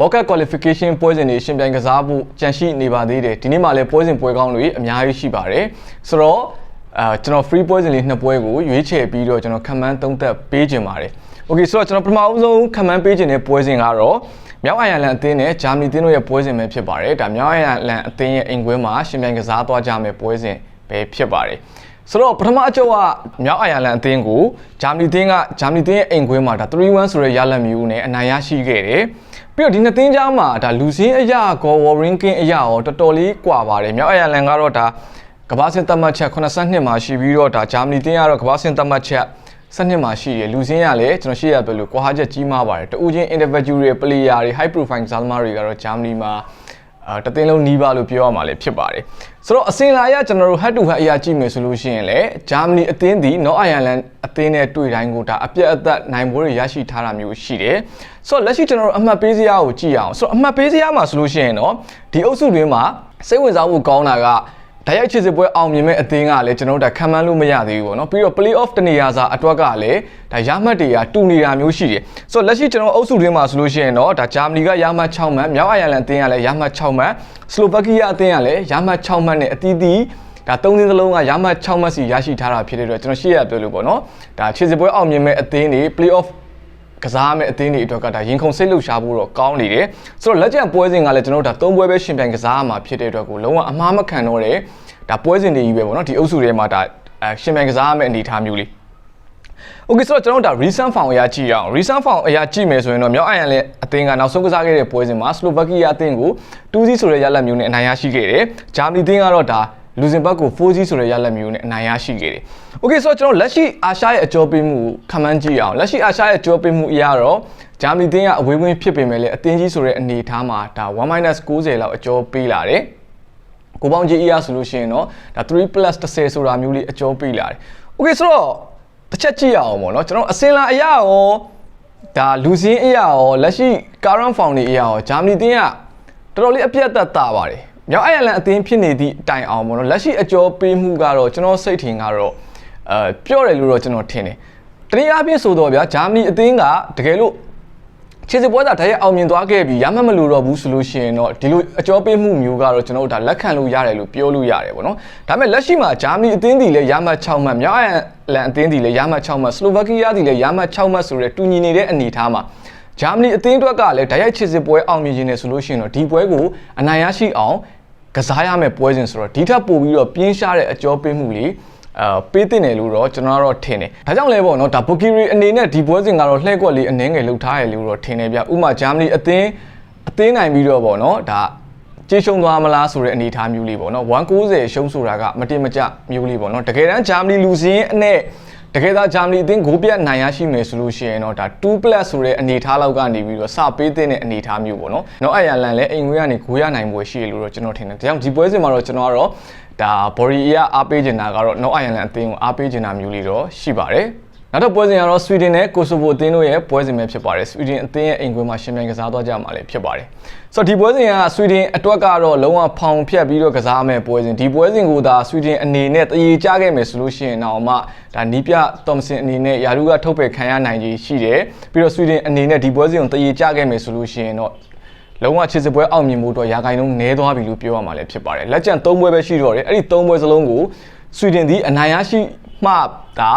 World Cup qualification ပွဲစဉ်တွေရှင်ပြိုင်ကစားဖို့ကြံရှိနေပါသေးတယ်ဒီနေ့မှလည်းပွဲစဉ်ပွဲကောင်းတွေအများကြီးရှိပါတယ်ဆိုတော့အာကျွန်တော် free ပွဲစဉ်လေးနှစ်ပွဲကိုရွေးချယ်ပြီးတော့ကျွန်တော်ခံမှန်းသုံးသပ်ပေးခြင်းပါတယ်။ Okay ဆိုတော့ကျွန်တော်ပထမအဆုံးခံမှန်းပေးခြင်းတဲ့ပွဲစဉ်ကတော့မြောက်အိုင်ယာလန်အသင်းနဲ့ဂျာမနီအသင်းတို့ရဲ့ပွဲစဉ်ပဲဖြစ်ပါတယ်။ဒါမြောက်အိုင်ယာလန်အသင်းရဲ့အိမ်ကွင်းမှာရှင်ပြိုင်ကစားသွားကြမယ့်ပွဲစဉ်ပဲဖြစ်ပါတယ်။ဆိုတော့ပထမအကျောက်ကမြောက်အိုင်ယာလန်အသင်းကိုဂျာမနီအသင်းကဂျာမနီအသင်းရဲ့အိမ်ကွင်းမှာဒါ3-1ဆိုတဲ့ရလဒ်မျိုးနဲ့အနိုင်ရရှိခဲ့တယ်။ ပြီးတော့ဒီနှစ်သင်းကြားမှာဒါလူစင်းအရာကောဝရင်းကင်းအရာရောတော်တော်လေးကွာပါတယ်။မြောက်အိုင်ယာလန်ကတော့ဒါကမ္ဘာ့စင်သတ်မှတ်ချက်82မှာရှိပြီးတော့ဒါဂျာမနီတင်းကတော့ကမ္ဘာ့စင်သတ်မှတ်ချက်12မှာရှိတယ်လူစင်းရလည်းကျွန်တော်ရှေ့ရပြောလို့ကွာဟာချက်ကြီးမားပါတယ်တူချင်း individual တွေ player တွေ high profile ဇာသမားတွေကတော့ဂျာမနီမှာ အာတသိန်းလုံးနီးပါလို့ပြောရမှာလည်းဖြစ်ပါတယ်ဆိုတော့အစင်လာရကျွန်တော်တို့ head to head အရာကြည့်မယ်ဆိုလို့ရှိရင်လည်းဂျာမနီအသင်းဒီ North Ireland အသင်းနဲ့တွေ့တိုင်းကိုဒါအပြတ်အသက်နိုင်ပွဲတွေရရှိထားတာမျိုးရှိတယ်ဆိုတော့လက်ရှိကျွန်တော်တို့အမှတ်ပေးစရာကိုကြည့်အောင်ဆိုတော့အမှတ်ပေးစရာမှာဆိုလို့ရှိရင်တော့ဒီအုပ်စုတွင်းမှာစိတ်ဝင်စားဖို့ကောင်းတာက ဓာတ်ရိုက်ချစ်စစ်ပွဲအောင်မြင်မဲ့အသင်းကလည်းကျွန်တော်တို့ဒါခံမှန်းလို့မရသေးဘူးပေါ့နော်ပြီးတော့ play off တနေရာစာအတွက်ကလည်းဒါရမှတ်တွေကတူနေတာမျိုးရှိတယ်ဆိုတော့လက်ရှိကျွန်တော်အုပ်စုတွင်းမှာဆိုလို့ရှိရင်တော့ဒါဂျာမနီကရမှတ်6မှတ်မြောက်အိုင်ယာလန်အသင်းကလည်းရမှတ်6မှတ်စလိုဗက်ကီးယားအသင်းကလည်းရမှတ်6မှတ်နဲ့အတီးတီးဒါသုံးသင်းစလုံးကရမှတ်6မှတ်စီရရှိထားတာဖြစ်တဲ့အတွက်ကျွန်တော်ရှေ့ရပြောလို့ပေါ့နော်ဒါချစ်စစ်ပွဲအောင်မြင်မဲ့အသင်းတွေ play off ကစားမဲ့အသင်းတွေအတွက်ကဒါရင်ခုန်စိတ်လှုပ်ရှားဖို့တော့ကောင်းနေတယ်ဆိုတော့လက်ကျန်ပွဲစဉ်ကလည်းကျွန်တော်တို့ဒါ၃ပွဲပဲရှင်ပြိုင်ကစားရမှာဖြစ်တဲ့အတွက်ကိုလုံးဝအမှားမခံတော့တဲ့ဒါပွဲစဉ်တွေကြီးပဲပေါ့နော်ဒီအုပ်စုထဲမှာဒါအရှင်ပြိုင်ကစားရမယ့်အနေအထားမျိုးလေး Okay ဆိုတော့ကျွန်တော်တို့ဒါ recent form အရာကြည့်အောင် recent form အရာကြည့်မယ်ဆိုရင်တော့မြောက်အိုင်ယန်လည်းအသင်းကနောက်ဆုံးကစားခဲ့တဲ့ပွဲစဉ်မှာ Slovakia အသင်းကို2-0ဆိုတဲ့ရလဒ်မျိုးနဲ့အနိုင်ရရှိခဲ့တယ်။ဂျာမနီအသင်းကတော့ဒါ လူဇင်ဘတ်ကို4-0ဆိုတဲ့ရလဒ်မျိုးနဲ့အနိုင်ရရှိခဲ့တယ်။ Okay ဆိုတော့ကျွန်တော်လက်ရှိအာရှရဲ့အကျော်ပေးမှုခန့်မှန်းကြည့်အောင်လက်ရှိအာရှရဲ့အကျော်ပေးမှုအရာတော့ဂျာမနီအသင်းကအဝေးဝင်းဖြစ်ပေမဲ့လည်းအသင်းကြီးဆိုတဲ့အနေအထားမှာဒါ1-90လောက်အကျော်ပေးလာတယ်။ကိုပေါင်းကြီး ER ဆိုလို့ရှိရင်တော့ဒါ3 plus 10ဆိုတာမျိုးလေးအကျော်ပေးလာတယ်။ Okay ဆိုတော့တစ်ချက်ကြည့်ရအောင်ပေါ့နော်ကျွန်တော်အစင်လာအရာရောဒါလူစင်းအရာရောလက်ရှိ current form တွေအရာရောဂျာမနီတင်းကတော်တော်လေးအပြတ်သက်သာပါတယ် မြောက်အိုင်ယာလန်အသင်းဖြစ်နေသည့်တိုင်အောင်ပေါ့နော်လက်ရှိအကျော်ပေးမှုကတော့ကျွန်တော်စိတ်ထင်ကတော့အဲပြော့တယ်လို့တော့ကျွန်တော်ထင်တယ်တနည်းအားဖြင့်ဆိုတော့ဗျာဂျာမနီအသင်းကတကယ်လို့ခြေစစ်ပွဲသာတည်းအောင်မြင်သွားခဲ့ပြီးရမှတ်မလို့တော့ဘူးဆိုလို့ရှိရင်တော့ဒီလိုအကျော်ပေးမှုမျိုးကတော့ကျွန်တော်တို့ဒါလက်ခံလို့ရတယ်လို့ပြောလို့ရတယ်ပေါ့နော်ဒါပေမဲ့လက်ရှိမှာဂျာမနီအသင်းဒီလည်းရမှတ်6မှတ်မြောက်အလန်အသင်းဒီလည်းရမှတ်6မှတ်စလိုဗက်ကီးယားဒီလည်းရမှတ်6မှတ်ဆိုတဲ့တူညီနေတဲ့အနေအထားမှာဂျာမနီအသင်းအတွက်ကလည်းဓာတ်ရိုက်ခြေစစ်ပွဲအောင်မြင်ခြင်းနဲ့ဆိုလို့ရှိရင်တော့ဒီပွဲကိုအနိုင်ရရှိအောင် ကစားရမယ့်ပွဲစဉ်ဆိုတော့ဒီထက်ပိုပြီးတော့ပြင်းရှားတဲ့အကျော်ပေးမှုလေးအာပေးတင်တယ်လို့တော့ကျွန်တော်ကတော့ထင်တယ်။ဒါကြောင့်လဲပေါ့နော်ဒါဘိုကီရီအနေနဲ့ဒီပွဲစဉ်ကတော့လှည့်ကွက်လေးအနှင်းငယ်လှုပ်ထားရလို့တော့ထင်တယ်ဗျ။ဥပမာဂျာမနီအသင်းအသင်းနိုင်ပြီးတော့ပေါ့နော်ဒါကြေးရှုံသွားမလားဆိုတဲ့အနေအထားမျိုးလေးပေါ့နော်190ရှုံးဆိုတာကမတင်မကျမျိုးလေးပေါ့နော်တကယ်တမ်းဂျာမနီလူစင်းအနဲ့ တကယ်သားဂျာမနီအသင်းဂိုးပြတ်နိုင်ရရှိမယ်ဆိုလို့ရှိရင်တော့ဒါ2 plus ဆိုတဲ့အနေအထားလောက်ကနေပြီးတော့စပေးတဲ့အနေအထားမျိုးပေါ့နော်။နောက်အရန်လန်လည်းအိမ်ငွေကနေဂိုးရနိုင်ပွဲရှိရလို့တော့ကျွန်တော်ထင်တယ်။ဒါကြောင့်ဒီပွဲစဉ်မှာတော့ကျွန်တော်ကတော့ဒါဘော်ရီအရအားပေးချင်တာကတော့နောက်အရန်လန်အသင်းကိုအားပေးချင်တာမျိုးလေးတော့ရှိပါတယ်။ နောက်တော့ပွဲစဉ်ကတော့ဆွီဒင်နဲ့ကိုဆိုဗိုအသင်းတို့ရဲ့ပွဲစဉ်ပဲဖြစ်ပါတယ်ဆွီဒင်အသင်းရဲ့အိမ်ကွင်းမှာရှင်ပြိုင်ကစားသွားကြမှာလည်းဖြစ်ပါတယ်ဆိုတော့ဒီပွဲစဉ်ကဆွီဒင်အတွက်ကတော့လုံးဝဖောင်ဖြတ်ပြီးတော့ကစားမယ်ပွဲစဉ်ဒီပွဲစဉ်ကိုဒါဆွီဒင်အနေနဲ့တရေကြခဲ့မယ်ဆိုလို့ရှိရင်တော့မှဒါနီးပြသောမဆင်အနေနဲ့ယာရုကထုတ်ပယ်ခံရနိုင်ကြီးရှိတယ်ပြီးတော့ဆွီဒင်အနေနဲ့ဒီပွဲစဉ်ကိုတရေကြခဲ့မယ်ဆိုလို့ရှိရင်တော့လုံးဝချစ်စပွဲအောင်မြင်မှုတော့ရာဂိုင်လုံးနည်းသွားပြီလို့ပြောရမှာလည်းဖြစ်ပါတယ်လက်ကျန်၃ပွဲပဲရှိတော့တယ်အဲ့ဒီ၃ပွဲစလုံးကိုဆွီဒင်ဒီအနိုင်ရရှိ မှဒါ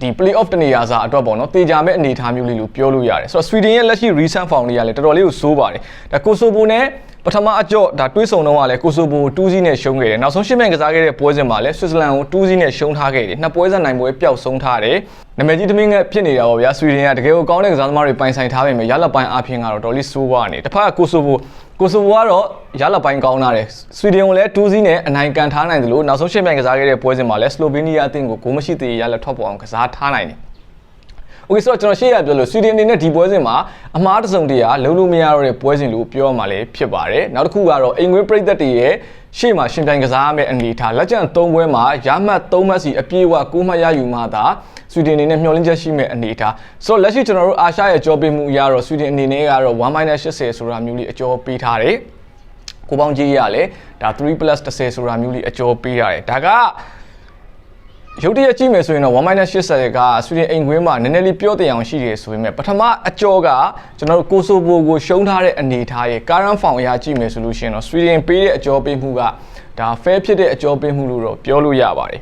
ဒီ play off တနေရာစာအတွက်ပေါ့နော်တေချာမဲ့အနေအထားမျိုးလေးလို့ပြောလို့ရတယ်ဆိုတော့ Sweden ရဲ့လက်ရှိ recent form လေးကလည်းတော်တော်လေးကိုစိုးပါတယ်ဒါကိုဆိုဘိုနဲ့ပထမအကြော့ဒါတွေးဆုံတော့ကလည်းကိုဆိုဘို2-0နဲ့ရှုံးခဲ့တယ်နောက်ဆုံးရှင်းမြန်ကစားခဲ့တဲ့ပွဲစဉ်မှာလည်းဆွစ်ဇာလန်ကို2-0နဲ့ရှုံးထားခဲ့တယ်နှစ်ပွဲဆက်နိုင်ပွဲပျောက်ဆုံးထားတယ်နာမည်ကြီးသမင်းငယ်ဖြစ်နေတာပေါ့ဗျာဆွီဒင်ကတကယ်ကိုကောင်းတဲ့ကစားသမားတွေပိုင်ဆိုင်ထားပေမဲ့ရလက်ပိုင်းအပြင်ကတော့တော်လေးစိုးွားနေတစ်ဖက်ကကိုဆိုဘို ကိုဆိုဘိုကတော့ရလက်ပိုင်းကောင်းလာတယ်ဆွီဒင်ကိုလည်း2-0နဲ့အနိုင်ကန်ထားနိုင်တယ်လို့နောက်ဆုံးရှင်းမြန်ကစားခဲ့တဲ့ပွဲစဉ်မှာလည်းစလိုဗေးနီးယားအသင်းကိုဂိုးမရှိသေးရလက်ထွက်ပေါ်အောင်ကစားထားနိုင်တယ် ။ Okay ဆိုတော့ကျွန်တော်ရှေ့ရပြောလို့ဆွီဒင်အနေနဲ့ဒီပွဲစဉ်မှာအမားတစုံတရာလုံးလို့မရတော့တဲ့ပွဲစဉ်လို့ပြောရမှာလည်းဖြစ်ပါတယ်။နောက်တစ်ခုကတော့အင်္ဂလိပ်ပြည်သက်တွေရဲ့ရှေ့မှာရှင်ပြိုင်ကစားမယ့်အနေထားလက်ကျန်၃ပွဲမှာရမှတ်၃မှတ်စီအပြည့်အဝ၉မှတ်ရယူမှသာဆွီဒင်အနေနဲ့မျှော်လင့်ချက်ရှိမဲ့အနေအထားဆိုတော့လက်ရှိကျွန်တော်တို့အာရှရဲ့ကြောပေးမှုအရတော့ဆွီဒင်အနေနဲ့ကတော့1-80ဆိုတာမျိုးလေးအကျော်ပေးထားတယ်ကိုပေါင်းကြီးရလဲဒါ3 plus 10ဆိုတာမျိုးလေးအကျော်ပေးရတယ်ဒါက ရုတ်တရက်ကြည့်မယ်ဆိုရင်တော့1-80ကဆွီဒင်အိမ်ခွင်းမှာနည်းနည်းလေးပြောတင်အောင်ရှိတယ်ဆိုပေမဲ့ပထမအကြောကကျွန်တော်တို့ကိုဆိုဘိုကိုရှုံးထားတဲ့အနေအထားရဲ့ current form အရာကြည့်မယ်ဆိုလို့ရှိရင်တော့ဆွီဒင်ပေးတဲ့အကြောပေးမှုကဒါ fair ဖြစ်တဲ့အကြောပေးမှုလို့တော့ပြောလို့ရပါတယ်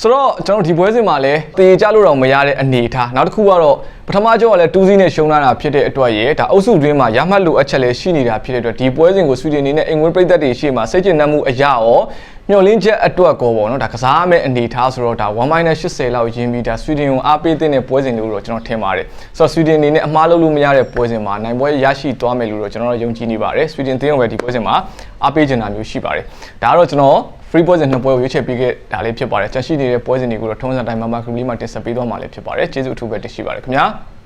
ဆိုတော့ကျွန်တော်ဒီပွဲစဉ်မှာလည်းတည်ကြလို့တော့မရတဲ့အနေအထားနောက်တစ်ခုကတော့ပထမကြောကလည်း2စီးနဲ့ရှုံးလာတာဖြစ်တဲ့အတွက်ရေဒါအုပ်စုတွင်းမှာရမှတ်လို့အချက်လည်းရှိနေတာဖြစ်တဲ့အတွက်ဒီပွဲစဉ်ကိုဆွီဒင်အနေနဲ့အင်္ဂလိပ်ပြည်သက်တွေရှေ့မှာစိတ်ကျဉ်နှံမှုအရာရော မျှော်လင့်ချက်အတွက်ကောပေါ့နော်ဒါကစားမဲ့အနေအထားဆိုတော့ဒါ1-80လောက်ရင်းပြီးဒါဆွီဒင်ကိုအားပေးတဲ့ပွဲစဉ်လို့တော့ကျွန်တော်ထင်ပါတယ်ဆိုတော့ဆွီဒင်အနေနဲ့အမှားလုပ်လို့မရတဲ့ပွဲစဉ်မှာနိုင်ပွဲရရှိသွားမယ်လို့တော့ကျွန်တော်တို့ယုံကြည်နေပါတယ်ဆွီဒင်တင်းရောပဲဒီပွဲစဉ်မှာအားပေးချင်တာမျိုးရှိပါတယ်ဒါကတော့ကျွန်တော် free ပွဲစဉ်နှစ်ပွဲကိုရွေးချယ်ပေးခဲ့တာလေးဖြစ်ပါတယ်။ကျန်ရှိနေတဲ့ပွဲစဉ်တွေကိုတော့ထုံးစံတိုင်းမှာ market လေးမှာတင်ဆက်ပေးသွားမှာလေးဖြစ်ပါတယ်။ကျေးဇူးအထူးပဲတင်ရှိပါတယ်ခင်ဗျာ။